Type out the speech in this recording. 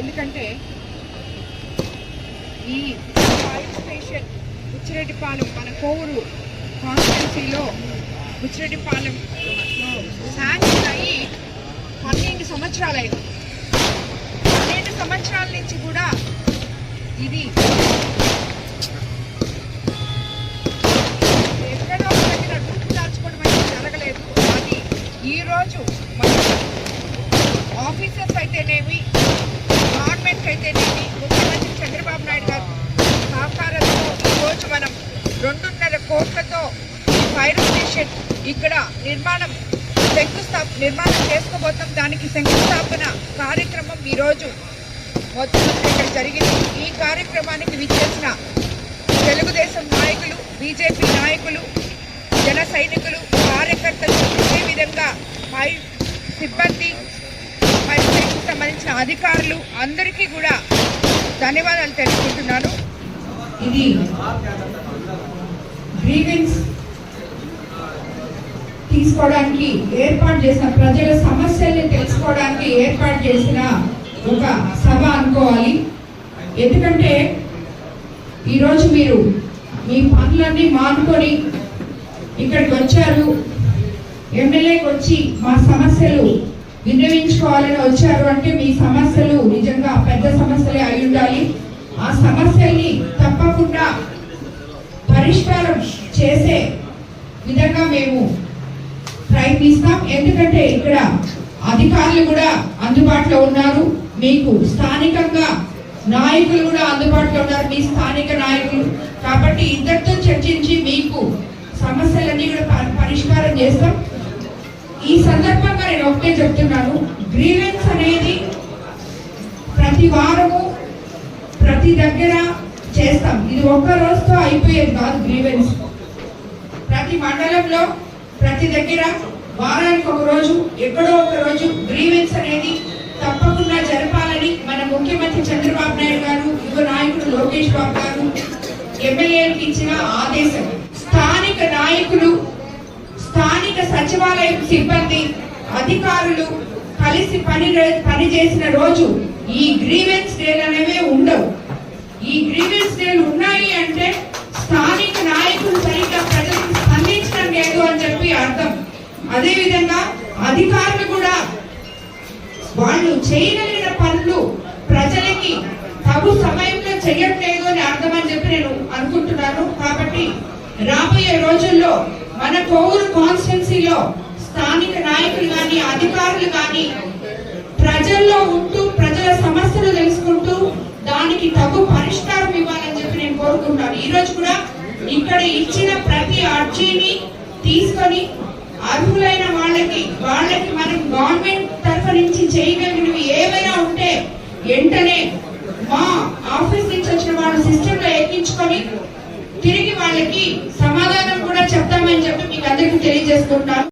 ఎందుకంటే ఈ fire station Buchireddypalem మన కోవూరు కాన్స్టిట్యున్సీలో బుచ్చిరెడ్డిపాలెం శాంక్షన్ అయ్యి పన్నెండు సంవత్సరాలైంది. పన్నెండు సంవత్సరాల నుంచి కూడా ఇది ఎక్కడో తగిన దగ్గర రూపు అనేది జరగలేదు. అది ఈరోజు మన ఆఫీసర్స్ అయితేనేమి గవర్నమెంట్ అయితేనేమి? ముఖ్యమంత్రి చంద్రబాబు నాయుడు గారు సహకారంతో ఈరోజు మనం రెండున్నర కోట్లతో ఈ ఫైర్ స్టేషన్ ఇక్కడ నిర్మాణం శంకుస్థాప నిర్మాణం చేసుకోబోతాం దానికి శంకుస్థాపన కార్యక్రమం ఈరోజు మొత్తం ఇక్కడ జరిగింది. ఈ కార్యక్రమానికి విచ్చేసిన తెలుగుదేశం నాయకులు బీజేపీ నాయకులు జన సైనికులు కార్యకర్తలు అదేవిధంగా పై సిబ్బంది అధికారులు అందరికీ కూడా ధన్యవాదాలు తెలుసుకుంటున్నాను ఇది గ్రీవెన్స్ తీసుకోవడానికి ఏర్పాటు చేసిన ప్రజల సమస్యల్ని తెలుసుకోవడానికి ఏర్పాటు చేసిన ఒక సభ అనుకోవాలి. ఎందుకంటే ఈరోజు మీరు మీ పనులన్నీ మానుకొని ఇక్కడికి వచ్చారు. ఎమ్మెల్యేకి వచ్చి మా సమస్యలు విన్నవించుకోవాలని వచ్చారు అంటే మీ సమస్యలు నిజంగా పెద్ద సమస్యలే అయి ఉండాలి. ఆ సమస్యల్ని తప్పకుండా పరిష్కారం చేసే విధంగా మేము ప్రయత్నిస్తాం. ఎందుకంటే ఇక్కడ అధికారులు కూడా అందుబాటులో ఉన్నారు. మీకు స్థానికంగా నాయకులు కూడా అందుబాటులో ఉన్నారు. మీ స్థానిక నాయకులు. కాబట్టి ఇద్దరితో చర్చించి మీకు సమస్యలన్నీ కూడా పరిష్కారం చేస్తాం. ఈ సందర్భంగా నేను ఒకటే చెప్తున్నాను. గ్రీవెన్స్ అనేది ప్రతి వారము ప్రతి దగ్గర చేస్తాం. ఇది ఒక్క రోజుతో అయిపోయేది కాదు గ్రీవెన్స్. ప్రతి మండలంలో ప్రతి దగ్గర వారానికి ఒక రోజు ఎక్కడో ఒక రోజు గ్రీవెన్స్ అనేది తప్పకుండా జరపాలని మన ముఖ్యమంత్రి చంద్రబాబు నాయుడు గారు యువ నాయకుడు లోకేష్ బాబు గారు ఎమ్మెల్యేలకు ఇచ్చిన ఆదేశం. స్థానిక నాయకులు స్థానిక సచివాలయం సిబ్బంది అధికారులు కలిసి పని పని చేసిన రోజు ఈ గ్రీవెన్స్ డేలు అనేవి ఉండవు. ఈ గ్రీవెన్స్ డేలు ఉన్నాయి అంటే స్థానిక నాయకులు సరిగ్గా ప్రజలకు స్పందించడం లేదు అని చెప్పి అర్థం. అదేవిధంగా అధికారులు కూడా వాళ్ళు చేయగలిగిన పనులు ప్రజలకి తగు సమయంలో చేయట్లేదు అని అర్థం అని చెప్పి నేను అనుకుంటున్నాను. కాబట్టి రాబోయే రోజుల్లో మన కోవూరు కాన్స్టిట్యున్సీలో స్థానిక నాయకులు కానీ అధికారులు కానీ ప్రజల్లో ఉంటూ ప్రజల సమస్యలు తెలుసుకుంటూ దానికి తగు పరిష్కారం ఇవ్వాలని చెప్పి నేను కోరుకుంటాను ఈ రోజు కూడా ఇక్కడ ఇచ్చిన ప్రతి అర్జీని తీసుకొని అర్హులైన వాళ్ళకి వాళ్ళకి మనం గవర్నమెంట్ తరఫు నుంచి చేయగలిగినవి ఏమైనా ఉంటే వెంటనే మా ఆఫీస్ నుంచి వచ్చిన వాళ్ళ సిస్టమ్లో ఎక్కించుకొని తిరిగి వాళ్ళకి సమాధానం కూడా చెప్పి మీకు అందరికీ తెలియజేసుకుంటున్నాను.